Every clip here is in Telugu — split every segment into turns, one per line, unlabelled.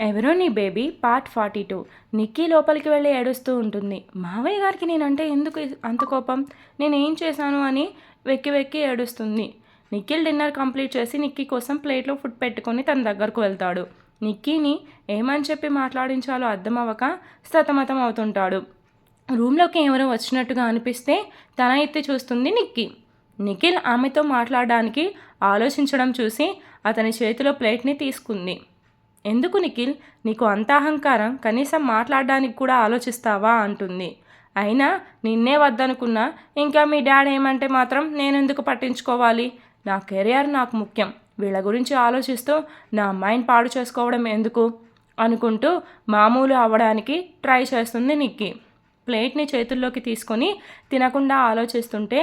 ఎవరో నీ baby part forty two. Nikki లోపలికి వెళ్ళి ఏడుస్తూ ఉంటుంది. మావయ్య గారికి నేనంటే ఎందుకు అంత కోపం? నేను ఏం చేశాను అని వెక్కి వెక్కి ఏడుస్తుంది. నిఖిల్ డిన్నర్ కంప్లీట్ చేసి నిక్కీ కోసం ప్లేట్లో ఫుడ్ పెట్టుకొని తన దగ్గరకు వెళ్తాడు. నిక్కీని ఏమని చెప్పి మాట్లాడించాలో అర్థం అవ్వక సతమతం అవుతుంటాడు. రూమ్లోకి ఎవరో వచ్చినట్టుగా అనిపిస్తే తన ఎత్తి చూస్తుంది నిక్కీ. నిఖిల్ ఆమెతో మాట్లాడడానికి ఆలోచించడం చూసి అతని చేతిలో ప్లేట్ని తీసుకుంది. ఎందుకు నిఖిల్? నీకు అంత అహంకారం? కనీసం మాట్లాడడానికి కూడా ఆలోచిస్తావా? అంటుంది. అయినా నిన్నే వద్దనుకున్నా ఇంకా మీ డాడ్ ఏమంటే మాత్రం నేనెందుకు పట్టించుకోవాలి? నా కెరియర్ నాకు ముఖ్యం. వీళ్ళ గురించి ఆలోచిస్తూ నా మైండ్ పాడు చేసుకోవడం ఎందుకు? అనుకుంటూ మామూలు అవ్వడానికి ట్రై చేస్తుంది నిక్కి ప్లేట్ని చేతుల్లోకి తీసుకొని తినకుండా ఆలోచిస్తుంటే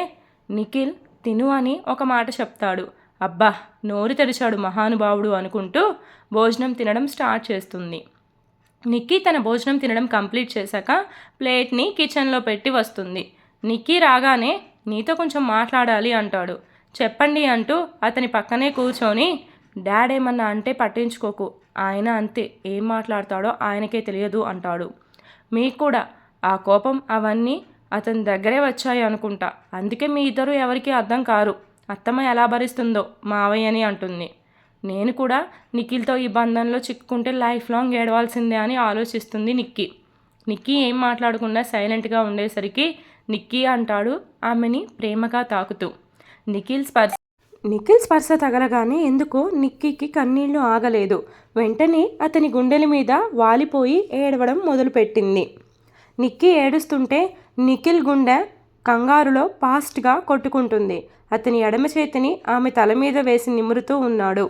నిఖిల్ తిను అని ఒక మాట చెప్తాడు. అబ్బా నోరు తెరిచాడు మహానుభావుడు అనుకుంటూ భోజనం తినడం స్టార్ట్ చేస్తుంది. నిక్కీ తన భోజనం తినడం కంప్లీట్ చేశాక ప్లేట్ని కిచెన్లో పెట్టి వస్తుంది. నిక్కీ రాగానే నీతో కొంచెం మాట్లాడాలి అంటాడు. చెప్పండి అంటూ అతని పక్కనే కూర్చొని డాడ్ ఏమన్నా అంటే పట్టించుకోకు. ఆయన అంతే ఏం మాట్లాడతాడో ఆయనకే తెలియదు అంటాడు. మీకు కూడా ఆ కోపం అవన్నీ అతని దగ్గరే వచ్చాయి అనుకుంటా. అందుకే మీ ఇద్దరు ఎవరికీ అర్థం కారు. అత్తమ్మ ఎలా భరిస్తుందో మావయ్య అని అంటుంది. నేను కూడా నిఖిల్తో ఈ బంధంలో చిక్కుకుంటే లైఫ్ లాంగ్ ఏడవాల్సిందే అని ఆలోచిస్తుంది నిక్కీ. నిక్కీ ఏం మాట్లాడకుండా సైలెంట్గా ఉండేసరికి నిక్కీ అంటాడు ఆమెని ప్రేమగా తాకుతూ. నిఖిల్ స్పర్శ నిఖిల్ స్పర్శ తగలగానే ఎందుకో నిక్కీకి కన్నీళ్ళు ఆగలేదు. వెంటనే అతని గుండెల మీద వాలిపోయి ఏడవడం మొదలుపెట్టింది. నిక్కీ ఏడుస్తుంటే నిఖిల్ గుండె కంగారులో ఫాస్ట్గా కొట్టుకుంటుంది. అతని ఎడమ చేతిని ఆమె తల మీద వేసి నిమురుతూ ఉన్నాడు.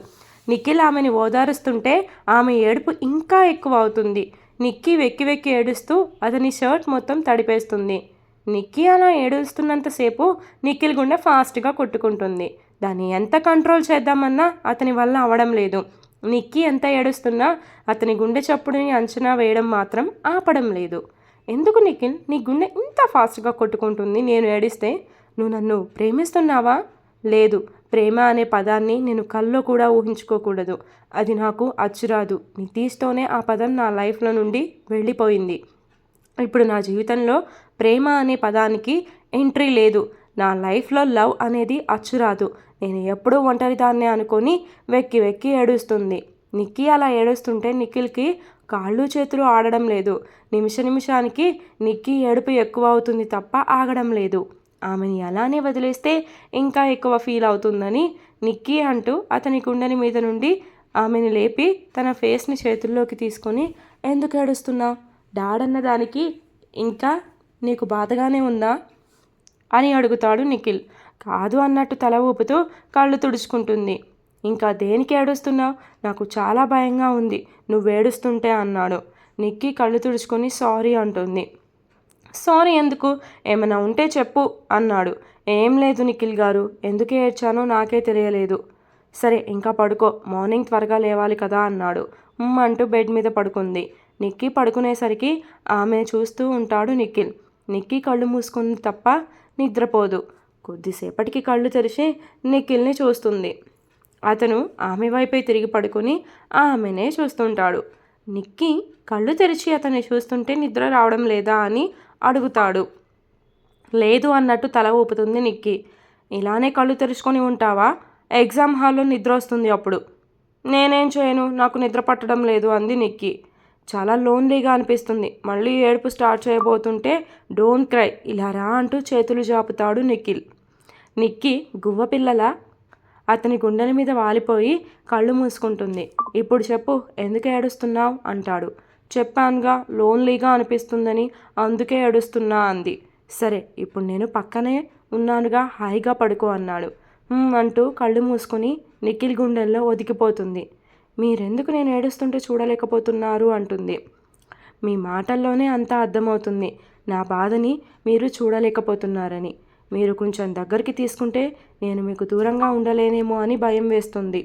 నిఖిల్ ఆమెని ఓదారుస్తుంటే ఆమె ఏడుపు ఇంకా ఎక్కువ అవుతుంది. నిక్కి వెక్కి వెక్కి ఏడుస్తూ అతని షర్ట్ మొత్తం తడిపేస్తుంది. నిక్కి అలా ఏడుస్తున్నంతసేపు నిఖిల్ గుండె ఫాస్ట్గా కొట్టుకుంటుంది. దాన్ని ఎంత కంట్రోల్ చేద్దామన్నా అతని వల్ల అవడం లేదు. నిక్కి ఎంత ఏడుస్తున్నా అతని గుండె చప్పుడుని అంచనా వేయడం మాత్రం ఆపడం లేదు. ఎందుకు నిఖిల్? నీ గుండె ఇంత ఫాస్ట్గా కొట్టుకుంటుంది. నేను ఏడిస్తే నువ్వు నన్ను ప్రేమిస్తున్నావా? లేదు. ప్రేమ అనే పదాన్ని నేను కల్లో కూడా ఊహించుకోకూడదు. అది నాకు అచ్చురాదు. నితీష్తోనే ఆ పదం నా లైఫ్లో నుండి వెళ్ళిపోయింది. ఇప్పుడు నా జీవితంలో ప్రేమ అనే పదానికి ఎంట్రీ లేదు. నా లైఫ్లో లవ్ అనేది అచ్చురాదు. నేను ఎప్పుడూ ఒంటరిదాన్నే అనుకొని వెక్కి వెక్కి ఏడుస్తుంది. నిక్కీ అలా ఏడుస్తుంటే నిఖిల్కి కాళ్ళు చేతులు ఆడడం లేదు. నిమిష నిమిషానికి నిక్కీ ఏడుపు ఎక్కువ అవుతుంది తప్ప ఆగడం లేదు. ఆమెని అలానే వదిలేస్తే ఇంకా ఎక్కువ ఫీల్ అవుతుందని నిక్కీ అంటూ అతని కుండని మీద నుండి ఆమెని లేపి తన ఫేస్ని చేతుల్లోకి తీసుకొని ఎందుకు ఏడుస్తున్నావు డాడన్న దానికి ఇంకా నీకు బాధగానే ఉందా? అని అడుగుతాడు నిఖిల్. కాదు అన్నట్టు తల ఊపుతూ కళ్ళు తుడుచుకుంటుంది. ఇంకా దేనికి ఏడుస్తున్నావు? నాకు చాలా భయంగా ఉంది. నువ్వు ఏడుస్తుంటే అన్నాడు. నిక్కి కళ్ళు తుడుచుకొని సారీ అంటుంది. సారీ ఎందుకు? ఏమైనా ఉంటే చెప్పు అన్నాడు. ఏం లేదు నిఖిల్ గారు. ఎందుకు ఏడ్చానో నాకే తెలియలేదు. సరే ఇంకా పడుకో. మార్నింగ్ త్వరగా లేవాలి కదా అన్నాడు. అంటూ బెడ్ మీద పడుకుంది. నిక్కి పడుకునేసరికి ఆమె చూస్తూ ఉంటాడు నిఖిల్. నిక్కి కళ్ళు మూసుకుంది తప్ప నిద్రపోదు. కొద్దిసేపటికి కళ్ళు తెరిచి నిఖిల్ని చూస్తుంది. అతను ఆమె వైపే తిరిగి పడుకొని ఆమెనే చూస్తుంటాడు. నిక్కి కళ్ళు తెరిచి అతన్ని చూస్తుంటే నిద్ర రావడం లేదా అని అడుగుతాడు. లేదు అన్నట్టు తల ఊపుతుంది నిక్కి. ఇలానే కళ్ళు తెరుచుకొని ఉంటావా? ఎగ్జామ్ హాల్లో నిద్ర వస్తుంది అప్పుడు. నేనేం చేయను? నాకు నిద్ర పట్టడం లేదు అంది నిక్కి. చాలా లోన్లీగా అనిపిస్తుంది. మళ్ళీ ఏడుపు స్టార్ట్ చేయబోతుంటే డోంట్ క్రై ఇలా రా అంటూ చేతులు జాపుతాడు నిఖిల్. నిక్కి గువ్వ పిల్లల? అతని గుండెల మీద వాలిపోయి కళ్ళు మూసుకుంటుంది. ఇప్పుడు చెప్పు ఎందుకు ఏడుస్తున్నావు? అంటాడు. చెప్పానుగా లోన్లీగా అనిపిస్తుందని అందుకే ఏడుస్తున్నా అంది. సరే ఇప్పుడు నేను పక్కనే ఉన్నానుగా హాయిగా పడుకో అన్నాడు. అంటూ కళ్ళు మూసుకుని నిఖిల్ గుండెల్లో ఒదిగిపోతుంది. మీరెందుకు నేను ఏడుస్తుంటే చూడలేకపోతున్నారు? అంటుంది. మీ మాటల్లోనే అంతా అర్థమవుతుంది. నా బాధని మీరు చూడలేకపోతున్నారని. మీరు కొంచెం దగ్గరికి తీసుకుంటే నేను మీకు దూరంగా ఉండలేనేమో అని భయం వేస్తుంది.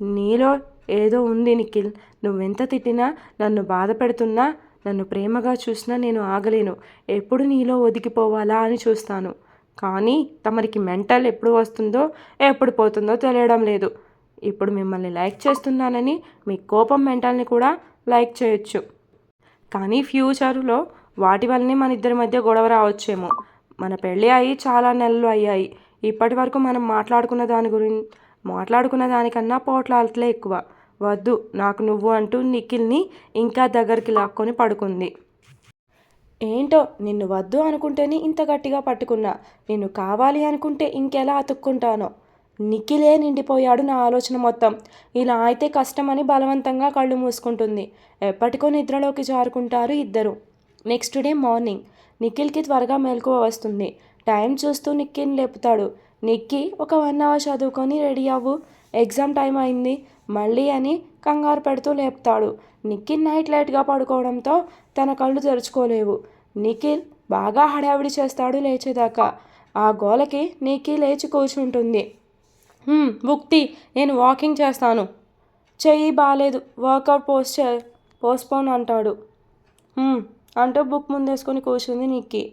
నీలో ఏదో ఉంది నిఖిల్. నువ్వెంత తిట్టినా నన్ను బాధ పెడుతున్నా నన్ను ప్రేమగా చూసినా నేను ఆగలేను. ఎప్పుడు నీలో ఒదిగిపోవాలా అని చూస్తాను. కానీ తమరికి మెంటల్ ఎప్పుడు వస్తుందో ఎప్పుడు పోతుందో తెలియడం లేదు. ఇప్పుడు మిమ్మల్ని లైక్ చేస్తున్నానని మీ కోపం మెంటల్ని కూడా లైక్ చేయొచ్చు. కానీ ఫ్యూచర్లో వాటి వల్లనే మన ఇద్దరి మధ్య గొడవ రావచ్చేమో. మన పెళ్ళి అయ్యి చాలా నెలలు అయ్యాయి. ఇప్పటి వరకు మనం మాట్లాడుకున్న దాని గురించి మాట్లాడుకున్న దానికన్నా పోట్లాటలే ఎక్కువ. వద్దు నాకు నువ్వు అంటూ నిఖిల్ని ఇంకా దగ్గరికి లాక్కొని పడుకుంది. ఏంటో నిన్ను వద్దు అనుకుంటేనే ఇంత గట్టిగా పట్టుకున్నా. నిన్ను కావాలి అనుకుంటే ఇంకెలా అతుక్కుంటానో? నిఖిలే నిండిపోయాడు నా ఆలోచన మొత్తం. ఇలా అయితే కష్టమని బలవంతంగా కళ్ళు మూసుకుంటుంది. ఎప్పటికో నిద్రలోకి జారుకుంటారు ఇద్దరు. Next day morning. నిఖిల్కి త్వరగా మెలకువ వస్తుంది టైం చూస్తూ నిక్కిని లేపుతాడు. నిక్కి ఒక వన్ అవర్ చదువుకొని రెడీ అవ్వు. ఎగ్జామ్ టైం అయింది. మళ్ళీ అని కంగారు పెడుతూ లేపుతాడు. నిఖిల్ నైట్ లైట్గా పడుకోవడంతో తన కళ్ళు తెరుచుకోలేవు. నిఖిల్ బాగా హడావిడి చేస్తాడు లేచేదాకా. ఆ గోలకి నిఖిల్ లేచి కూర్చుంటుంది. "హ్మ్, ముక్తి నేను వాకింగ్ చేస్తాను. చెయ్యి బాగాలేదు వర్కౌట్ పోస్ట్ చే పోస్ట్పోన్ అంటాడు. అంటూ బుక్ ముందేసుకొని కూర్చుంది నిక్కి.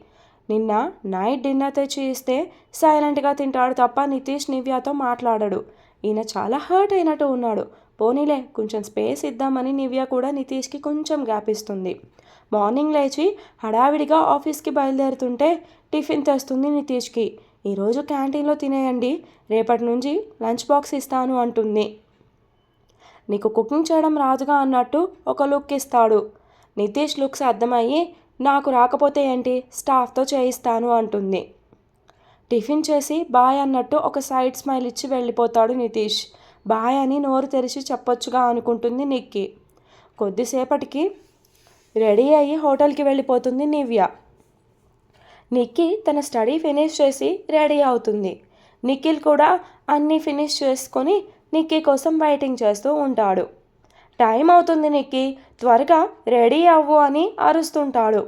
నిన్న నైట్ డిన్నర్ తెచ్చి ఇస్తే సైలెంట్గా తింటాడు తప్ప నితీష్ నివ్యాతో మాట్లాడడు. ఈయన చాలా హర్ట్ అయినట్టు ఉన్నాడు. పోనీలే కొంచెం స్పేస్ ఇద్దామని నివ్య కూడా నితీష్కి కొంచెం గ్యాప్ ఇస్తుంది. మార్నింగ్ లేచి హడావిడిగా ఆఫీస్కి బయలుదేరుతుంటే టిఫిన్ తెస్తుంది నితీష్కి. ఈరోజు క్యాంటీన్లో తినేయండి రేపటి నుంచి లంచ్ బాక్స్ ఇస్తాను అంటుంది. నీకు కుకింగ్ చేయడం రాదుగా అన్నట్టు ఒక లుక్ ఇస్తాడు. నితీష్ లుక్స్ అర్థమయ్యి నాకు రాకపోతే ఏంటి? స్టాఫ్తో చేయిస్తాను అంటుంది. టిఫిన్ చేసి బాయ్ అన్నట్టు ఒక సైడ్ స్మైల్ ఇచ్చి వెళ్ళిపోతాడు నితీష్. బాయ్ అని నోరు తెరిచి చెప్పొచ్చుగా అనుకుంటుంది నిక్కి. కొద్దిసేపటికి రెడీ అయ్యి హోటల్కి వెళ్ళిపోతుంది నివ్య. నిక్కి తన స్టడీ ఫినిష్ చేసి రెడీ అవుతుంది. నిఖిల్ కూడా అన్నీ ఫినిష్ చేసుకొని నిక్కీ కోసం వెయిటింగ్ చేస్తూ ఉంటాడు. టైం అవుతుంది నిక్కి త్వరగా రెడీ అవ్వు అని అరుస్తుంటాడు.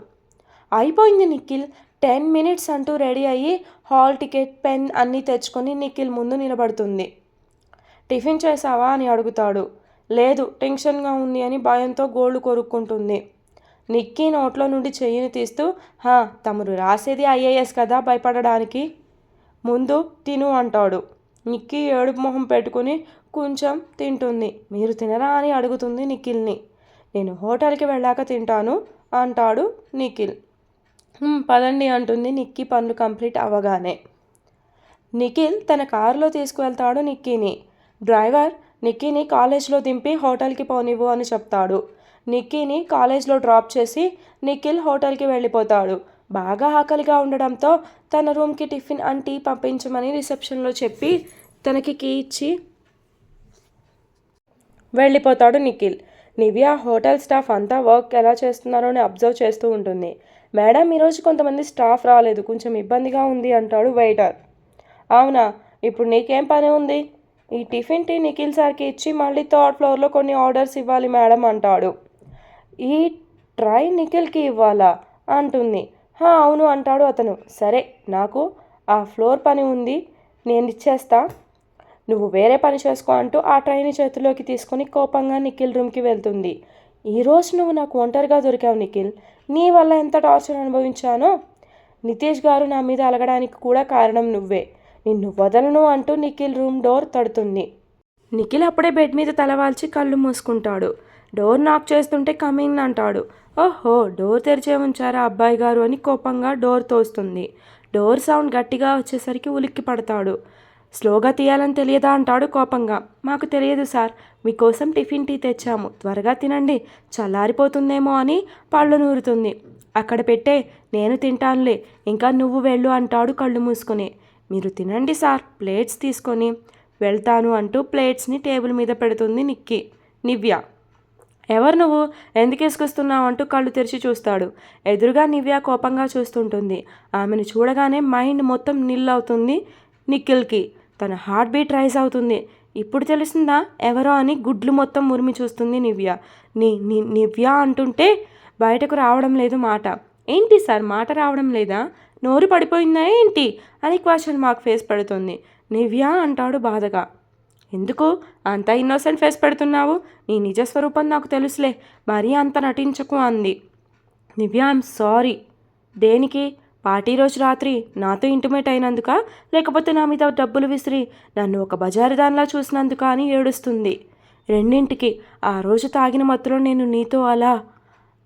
అయిపోయింది నిఖిల్. టెన్ మినిట్స్ అంటూ రెడీ అయ్యి హాల్ టికెట్ పెన్ అన్నీ తెచ్చుకొని నిఖిల్ ముందు నిలబడుతుంది. టిఫిన్ చేసావా అని అడుగుతాడు. లేదు టెన్షన్గా ఉంది అని భయంతో గోళ్ళు కొరుక్కుంటుంది. నిక్కీ నోట్లో నుండి చెయ్యిని తీస్తూ హా తమరు రాసేది ఐఏఎస్ కదా భయపడడానికి? ముందు తిను అంటాడు. నిక్కీ ఏడుపు మొహం పెట్టుకుని కొంచెం తింటుంది. మీరు తినరా అని అడుగుతుంది నిఖిల్ని. నేను హోటల్కి వెళ్ళాక తింటాను అంటాడు నిఖిల్. పదండి అంటుంది నిక్కీ పనులు కంప్లీట్ అవ్వగానే. నిఖిల్ తన కారులో తీసుకువెళ్తాడు నిక్కీని. డ్రైవర్ నిక్కీని కాలేజ్లో దింపి హోటల్కి పోనివ్వు అని చెప్తాడు. నిక్కీని కాలేజ్లో డ్రాప్ చేసి నిఖిల్ హోటల్కి వెళ్ళిపోతాడు. బాగా ఆకలిగా ఉండడంతో తన రూమ్కి టిఫిన్ అండ్ టీ పంపించమని రిసెప్షన్లో చెప్పి తనకి కీ ఇచ్చి వెళ్ళిపోతాడు నిఖిల్. నివ్య హోటల్ స్టాఫ్ అంతా వర్క్ ఎలా చేస్తున్నారో అని అబ్జర్వ్ చేస్తూ ఉంటుంది. మేడం ఈరోజు కొంతమంది స్టాఫ్ రాలేదు. కొంచెం ఇబ్బందిగా ఉంది అంటాడు వెయిటర్. అవునా? ఇప్పుడు నీకేం పని ఉంది? ఈ టిఫిన్ టీ నిఖిల్ సార్కి ఇచ్చి మళ్ళీ థర్డ్ ఫ్లోర్లో కొన్ని ఆర్డర్స్ ఇవ్వాలి మేడం అంటాడు. ఈ ట్రై నిఖిల్కి ఇవ్వాలా? అంటుంది. అవును అంటాడు అతను. సరే నాకు ఆ ఫ్లోర్ పని ఉంది. నేను ఇచ్చేస్తా. నువ్వు వేరే పని చేసుకో అంటూ ఆ ట్రైని చేతిలోకి తీసుకొని కోపంగా నిఖిల్ రూమ్కి వెళ్తుంది. ఈరోజు నువ్వు నాకు ఒంటరిగా దొరికావు నిఖిల్. నీ వల్ల ఎంత టార్చర్ అనుభవించానో? నితీష్ గారు నా మీద అలగడానికి కూడా కారణం నువ్వే. నిన్ను వదలను అంటూ నిఖిల్ రూమ్ డోర్ తడుతుంది. నిఖిల్ అప్పుడే బెడ్ మీద తలవాల్చి కళ్ళు మూసుకుంటాడు. డోర్ నాక్ చేస్తుంటే కమింగ్ అంటాడు. ఓహో డోర్ తెరిచే ఉంచారా అబ్బాయి గారు అని కోపంగా డోర్ తోస్తుంది. డోర్ సౌండ్ గట్టిగా వచ్చేసరికి ఉలిక్కి పడతాడు స్లోగా తీయాలని తెలియదా అంటాడు కోపంగా. మాకు తెలియదు సార్. మీకోసం టిఫిన్ టీ తెచ్చాము. త్వరగా తినండి. చల్లారిపోతుందేమో అని పళ్ళు నూరుతుంది. అక్కడ పెట్టే నేను తింటానులే. ఇంకా నువ్వు వెళ్ళు అంటాడు కళ్ళు మూసుకొని. మీరు తినండి సార్. ప్లేట్స్ తీసుకొని వెళ్తాను అంటూ ప్లేట్స్ని టేబుల్ మీద పెడుతుంది నిక్కి. నివ్య. ఎవరు నువ్వు? ఎందుకు వేసుకొస్తున్నావు అంటూ కళ్ళు తెరిచి చూస్తాడు. ఎదురుగా నివ్య కోపంగా చూస్తుంటుంది. ఆమెను చూడగానే మైండ్ మొత్తం నిల్ అవుతుంది నిఖిల్కి. తన హార్ట్ బీట్ రైజ్ అవుతుంది. ఇప్పుడు తెలిసిందా? ఎవరో అని గుడ్లు మొత్తం మురిమి చూస్తుంది నివ్య. ని నీ నివ్య అంటుంటే బయటకు రావడం లేదు మాట. ఏంటి సార్? మాట రావడం లేదా? నోరు పడిపోయిందా ఏంటి? అని క్వశ్చన్ మార్క్ ఫేస్ పెడుతుంది. నివ్య అంటాడు బాధగా. ఎందుకు? అంత ఇన్నోసెంట్ ఫేస్ పెడుతున్నావు? నీ నిజ స్వరూపం నాకు తెలుసులే. మరీ అంత నటించకు అంది. Nivya I'm sorry. దేనికి? పార్టీ రోజు రాత్రి నాతో ఇంటిమేట్ అయినందుక లేకపోతే నా మీద డబ్బులు విసిరి నన్ను ఒక బజారు దానిలా చూసినందుక అని ఏడుస్తుంది. రెండింటికి ఆ రోజు తాగిన మత్తులో నేను నీతో అలా.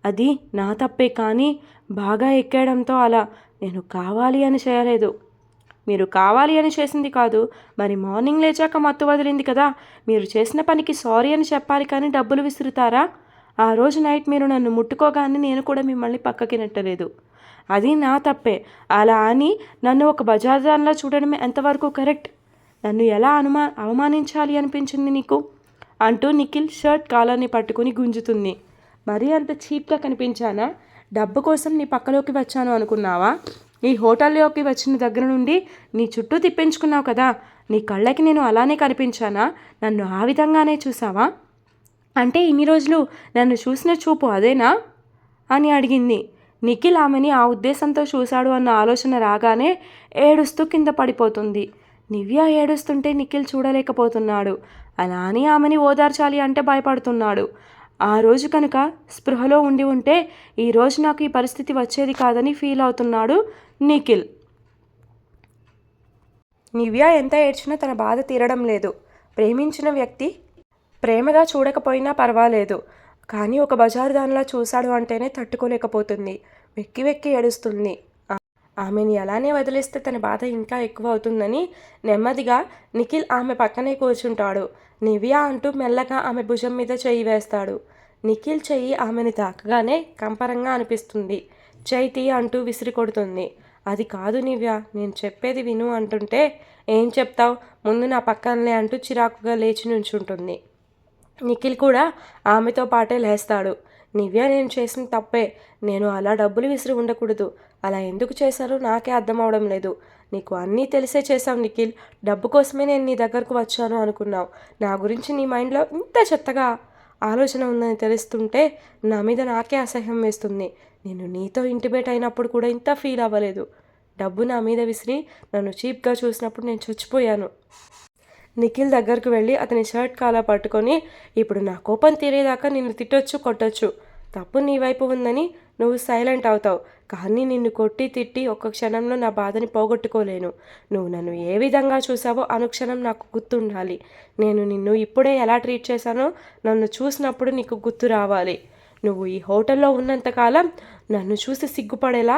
అది నా తప్పే కానీ బాగా ఎక్కేయడంతో అలా నేను కావాలి అని చేయలేదు. మీరు కావాలి అని చేసింది కాదు మరి మార్నింగ్ లేచాక మత్తు వదిలింది కదా మీరు చేసిన పనికి సారీ అని చెప్పాలి కానీ డబ్బులు విసురుతారా? ఆ రోజు నైట్ మీరు నన్ను ముట్టుకోగానే నేను కూడా మిమ్మల్ని పక్కకి నెట్టలేదు. అది నా తప్పే. అలా అని నన్ను ఒక బజార్దాన్లా చూడడమే ఎంతవరకు కరెక్ట్? నన్ను ఎలా అనుమా అవమానించాలి అనిపించింది నీకు? అంటూ నిఖిల్ షర్ట్ కాలర్ని పట్టుకుని గుంజుతుంది. మరీ అంత చీప్గా కనిపించానా? డబ్బు కోసం నీ పక్కలోకి వచ్చాను అనుకున్నావా? ఈ హోటల్లోకి వచ్చిన దగ్గర నుండి నీ చుట్టూ తిప్పించుకున్నావు కదా? నీ కళ్ళకి నేను అలానే కనిపించానా? నన్ను ఆ విధంగానే చూసావా? అంటే ఇన్ని రోజులు నన్ను చూసిన చూపు అదేనా? అని అడిగింది. నిఖిల్ ఆమెని ఆ ఉద్దేశంతో చూశాడు అన్న ఆలోచన రాగానే ఏడుస్తూ కింద పడిపోతుంది. నివ్య ఏడుస్తుంటే నిఖిల్ చూడలేకపోతున్నాడు. అలా అని ఆమెని ఓదార్చాలి అంటే భయపడుతున్నాడు. ఆ రోజు కనుక స్పృహలో ఉండి ఉంటే ఈ రోజు నాకు ఈ పరిస్థితి వచ్చేది కాదని ఫీల్ అవుతున్నాడు నిఖిల్. నివ్య ఎంత ఏడ్చినా తన బాధ తీరడం లేదు. ప్రేమించిన వ్యక్తి ప్రేమగా చూడకపోయినా పర్వాలేదు. కానీ ఒక బజారు దానిలా చూశాడు అంటేనే తట్టుకోలేకపోతుంది. వెక్కి వెక్కి ఏడుస్తుంది. ఆమెని అలానే వదిలేస్తే తన బాధ ఇంకా ఎక్కువ అవుతుందని నెమ్మదిగా నిఖిల్ ఆమె పక్కనే కూర్చుంటాడు. నివ్యా అంటూ మెల్లగా ఆమె భుజం మీద చెయ్యి వేస్తాడు. నిఖిల్ చెయ్యి ఆమెని తాకగానే కంపరంగా అనిపిస్తుంది. చైతి అంటూ విసిరి కొడుతుంది. అది కాదు నివ్య నేను చెప్పేది విను అంటుంటే ఏం చెప్తావు? ముందు నా పక్కనలే అంటూ చిరాకుగా లేచి నుంచుంటుంది. నిఖిల్ కూడా ఆమెతో పాటే లేస్తాడు. నివ్య నేను చేసిన తప్పే. నేను అలా డబ్బులు విసిరి ఉండకూడదు. అలా ఎందుకు చేశారో నాకే అర్థం అవడం లేదు. నీకు అన్నీ తెలిసే చేశావు నిఖిల్. డబ్బు కోసమే నేను నీ దగ్గరకు వచ్చాను అనుకున్నావు. నా గురించి నీ మైండ్లో ఇంత చెత్తగా ఆలోచన ఉందని తెలుస్తుంటే నా మీద నాకే అసహ్యం వేస్తుంది. నేను నీతో ఇంటిమేట్ అయినప్పుడు కూడా ఇంత ఫీల్ అవ్వలేదు. డబ్బు నా మీద విసిరి నన్ను చీప్గా చూసినప్పుడు నేను చచ్చిపోయాను. నిఖిల్ దగ్గరకు వెళ్ళి అతని షర్ట్ కాలా పట్టుకొని ఇప్పుడు నా కోపం తీరేదాకా నిన్ను తిట్టొచ్చు కొట్టొచ్చు. తప్పు నీ వైపు ఉందని నువ్వు సైలెంట్ అవుతావు. కానీ నిన్ను కొట్టి తిట్టి ఒక్క క్షణంలో నా బాధని పోగొట్టుకోలేను. నువ్వు నన్ను ఏ విధంగా చూసావో అనుక్షణం నాకు గుర్తుండాలి. నేను నిన్ను ఇప్పుడే ఎలా ట్రీట్ చేశానో నన్ను చూసినప్పుడు నీకు గుర్తు రావాలి. నువ్వు ఈ హోటల్లో ఉన్నంతకాలం నన్ను చూసి సిగ్గుపడేలా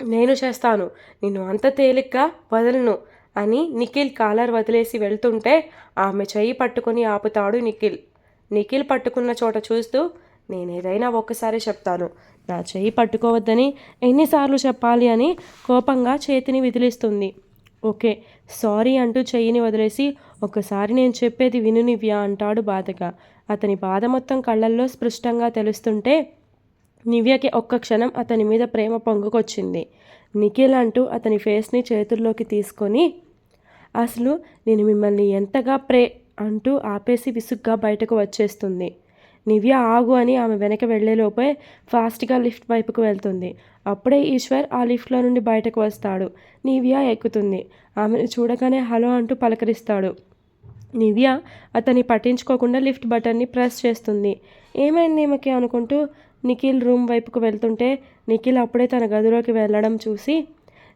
నేను చేస్తాను. నిన్ను అంత తేలిగ్గా వదలను. అని నిఖిల్ కాలర్ వదిలేసి వెళ్తుంటే ఆమె చెయ్యి పట్టుకొని ఆపుతాడు నిఖిల్. నిఖిల్ పట్టుకున్న చోట చూస్తూ నేనేదైనా ఒక్కసారి చెప్తాను. నా చెయ్యి పట్టుకోవద్దని ఎన్నిసార్లు చెప్పాలి అని కోపంగా చేతిని విదిలిస్తుంది. ఓకే సారీ అంటూ చెయ్యిని వదిలేసి ఒకసారి నేను చెప్పేది విను నివ్యా అంటాడు బాధగా. అతని బాధ మొత్తం కళ్ళల్లో స్పష్టంగా తెలుస్తుంటే నివ్యకి ఒక్క క్షణం అతని మీద ప్రేమ పొంగుకొచ్చింది. నిఖిల్ అంటూ అతని ఫేస్ని చేతుల్లోకి తీసుకొని అసలు నేను మిమ్మల్ని ఎంతగా ప్రే అంటూ ఆపేసి విసుగ్గా బయటకు వచ్చేస్తుంది. నివ్య ఆగు అని ఆమె వెనక వెళ్ళేలోపే ఫాస్ట్గా లిఫ్ట్ వైపుకు వెళ్తుంది. అప్పుడే ఈశ్వర్ ఆ లిఫ్ట్లో నుండి బయటకు వస్తాడు. నివ్య ఎక్కుతుంది. ఆమెను చూడగానే హలో అంటూ పలకరిస్తాడు. నివ్య అతన్ని పట్టించుకోకుండా లిఫ్ట్ బటన్ని ప్రెస్ చేస్తుంది. ఏమైంది ఈమెకి? అనుకుంటూ నిఖిల్ రూమ్ వైపుకు వెళ్తుంటే నిఖిల్ అప్పుడే తన గదిలోకి వెళ్ళడం చూసి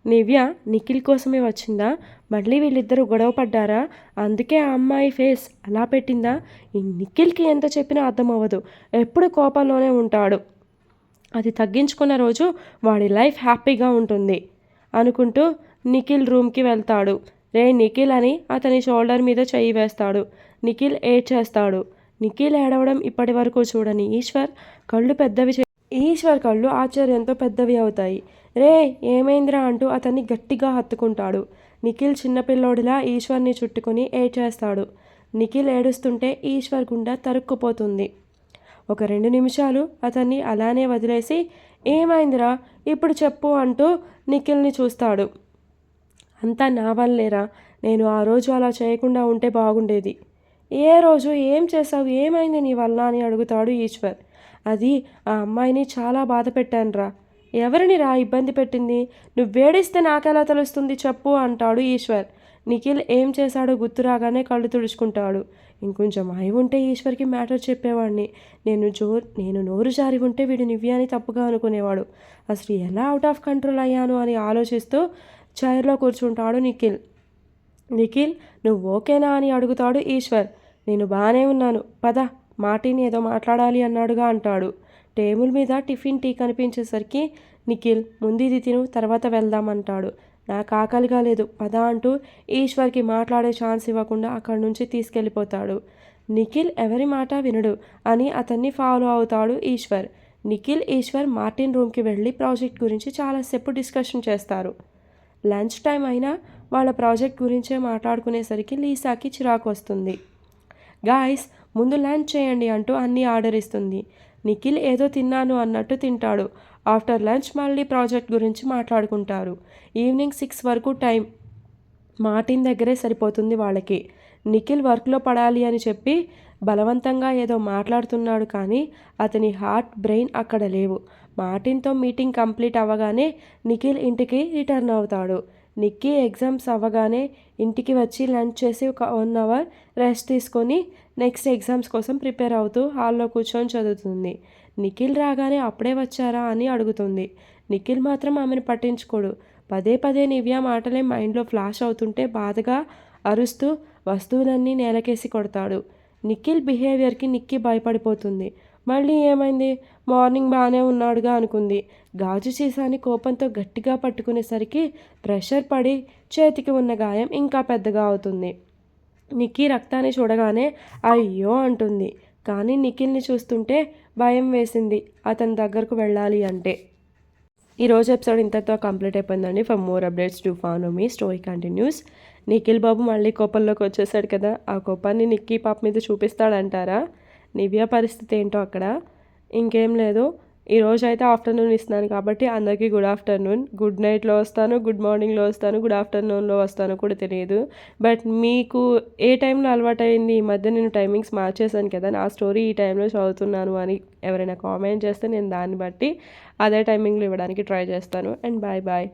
నివ్య నిఖిల్ కోసమే వచ్చిందా? మళ్ళీ వీళ్ళిద్దరూ గొడవ పడ్డారా? అందుకే ఆ అమ్మాయి ఫేస్ అలా పెట్టిందా? ఈ నిఖిల్కి ఎంత చెప్పినా అర్థం అవ్వదు. ఎప్పుడు కోపంలోనే ఉంటాడు. అది తగ్గించుకున్న రోజు వాడి లైఫ్ హ్యాపీగా ఉంటుంది అనుకుంటూ నిఖిల్ రూమ్కి వెళ్తాడు. రే నిఖిల్ అని అతని షోల్డర్ మీద చెయ్యి వేస్తాడు. నిఖిల్ ఏడ్ చేస్తాడు నిఖిల్ ఏడవడం ఇప్పటి వరకు చూడని ఈశ్వర్ కళ్ళు పెద్దవి ఈశ్వర్ కళ్ళు ఆశ్చర్యంతో పెద్దవి అవుతాయి. రే ఏమైందిరా అంటూ అతన్ని గట్టిగా హత్తుకుంటాడు. నిఖిల్ చిన్నపిల్లోడిలా ఈశ్వర్ని చుట్టుకుని ఏడ్చేస్తాడు. నిఖిల్ ఏడుస్తుంటే ఈశ్వర్ గుండె తరుక్కుపోతుంది. ఒక రెండు నిమిషాలు అతన్ని అలానే వదిలేసి ఏమైందిరా? ఇప్పుడు చెప్పు అంటూ నిఖిల్ని చూస్తాడు. అంతా నా వల్లేరా? నేను ఆ రోజు అలా చేయకుండా ఉంటే బాగుండేది. ఏ రోజు ఏం చేసావు ఏమైంది నీ వల్ల? అని అడుగుతాడు ఈశ్వర్. అది ఆ అమ్మాయిని చాలా బాధ పెట్టానురా. ఎవరిని రా ఇబ్బంది పెట్టింది? నువ్వు వేడిస్తే నాకెలా తెలుస్తుంది చెప్పు అంటాడు ఈశ్వర్.
నిఖిల్ ఏం చేశాడో గుర్తు రాగానే కళ్ళు తుడుచుకుంటాడు. ఇంకొంచెం అయి ఉంటే ఈశ్వర్కి మ్యాటర్ చెప్పేవాడిని. నేను జో నేను నోరు జారి ఉంటే వీడు నివ్యాని తప్పుగా అనుకునేవాడు. అసలు ఎలా అవుట్ ఆఫ్ కంట్రోల్ అయ్యాను అని ఆలోచిస్తూ చైర్లో కూర్చుంటాడు నిఖిల్. నిఖిల్ నువ్వు ఓకేనా? అని అడుగుతాడు ఈశ్వర్. నేను బాగానే ఉన్నాను. పద మాటిని ఏదో మాట్లాడాలి అన్నాడుగా అంటాడు. టేబుల్ మీద టిఫిన్ టీ కనిపించేసరికి నిఖిల్ ముందు ఇది తిను తర్వాత వెళ్దాం అంటాడు. నాకు ఆకలిగా లేదు. పద అంటూ ఈశ్వర్కి మాట్లాడే ఛాన్స్ ఇవ్వకుండా అక్కడి నుంచి తీసుకెళ్ళిపోతాడు. నిఖిల్ ఎవరి మాట వినడు? అని అతన్ని ఫాలో అవుతాడు ఈశ్వర్. నిఖిల్ ఈశ్వర్ మార్టిన్ రూమ్కి వెళ్ళి ప్రాజెక్ట్ గురించి చాలాసేపు డిస్కషన్ చేస్తారు. లంచ్ టైం అయినా వాళ్ళ ప్రాజెక్ట్ గురించే మాట్లాడుకునేసరికి లీసాకి చిరాకు వస్తుంది. గాయస్ ముందు లంచ్ చేయండి అంటూ అన్నీ ఆర్డర్ ఇస్తుంది. నిఖిల్ ఏదో తిన్నాను అన్నట్టు తింటాడు. ఆఫ్టర్ లంచ్ మళ్ళీ ప్రాజెక్ట్ గురించి మాట్లాడుకుంటారు. ఈవినింగ్ సిక్స్ వరకు టైం మార్టిన్ దగ్గరే సరిపోతుంది వాళ్ళకి. నిఖిల్ వర్క్లో పడాలి అని చెప్పి బలవంతంగా ఏదో మాట్లాడుతున్నాడు కానీ అతని హార్ట్ బ్రెయిన్ అక్కడ లేవు. మార్టిన్తో మీటింగ్ కంప్లీట్ అవ్వగానే నిఖిల్ ఇంటికి రిటర్న్ అవుతాడు. నిక్కీ ఎగ్జామ్స్ అవ్వగానే ఇంటికి వచ్చి లంచ్ చేసి ఒక వన్ అవర్ రెస్ట్ తీసుకొని నెక్స్ట్ ఎగ్జామ్స్ కోసం ప్రిపేర్ అవుతూ హాల్లో కూర్చొని చదువుతుంది. నిఖిల్ రాగానే అప్పుడే వచ్చారా అని అడుగుతుంది. నిఖిల్ మాత్రం ఆమెను పట్టించుకోడు. పదే పదే నివ్య మాటలే మైండ్లో ఫ్లాష్ అవుతుంటే బాధగా అరుస్తూ వస్తువులన్నీ నేలకేసి కొడతాడు. నిఖిల్ బిహేవియర్కి నిక్కి భయపడిపోతుంది. మళ్ళీ ఏమైంది? మార్నింగ్ బాగానే ఉన్నాడుగా అనుకుంది. గాజు సీసాని కోపంతో గట్టిగా పట్టుకునేసరికి ప్రెషర్ పడి చేతికి ఉన్న గాయం ఇంకా పెద్దగా అవుతుంది. నిక్కీ రక్తాన్ని చూడగానే అయ్యో అంటుంది. కానీ నిఖిల్ని చూస్తుంటే భయం వేసింది. అతని దగ్గరకు వెళ్ళాలి అంటే. ఈరోజు ఎపిసోడ్ ఇంతతో కంప్లీట్ అయిపోయిందండి. For more updates to follow me story continues Nikhil బాబు మళ్ళీ కోపంలోకి వచ్చేసాడు కదా. ఆ కోపాన్ని నిక్కీ పాప మీద చూపిస్తాడంటారా? నివ్య పరిస్థితి ఏంటో అక్కడ? ఇంకేం లేదు. ఈ రోజు అయితే ఆఫ్టర్నూన్ ఇస్తున్నాను కాబట్టి అందరికీ గుడ్ ఆఫ్టర్నూన్. గుడ్ నైట్లో వస్తాను గుడ్ మార్నింగ్లో వస్తాను గుడ్ ఆఫ్టర్నూన్లో వస్తాను కూడా తెలియదు. బట్ మీకు ఏ టైంలో అలవాటైంది? ఈ మధ్య నేను టైమింగ్స్ మార్చేసాను కదా నా స్టోరీ ఈ టైంలో చదువుతున్నాను అని ఎవరైనా కామెంట్ చేస్తే నేను దాన్ని బట్టి అదే టైమింగ్లో ఇవ్వడానికి ట్రై చేస్తాను. And bye bye.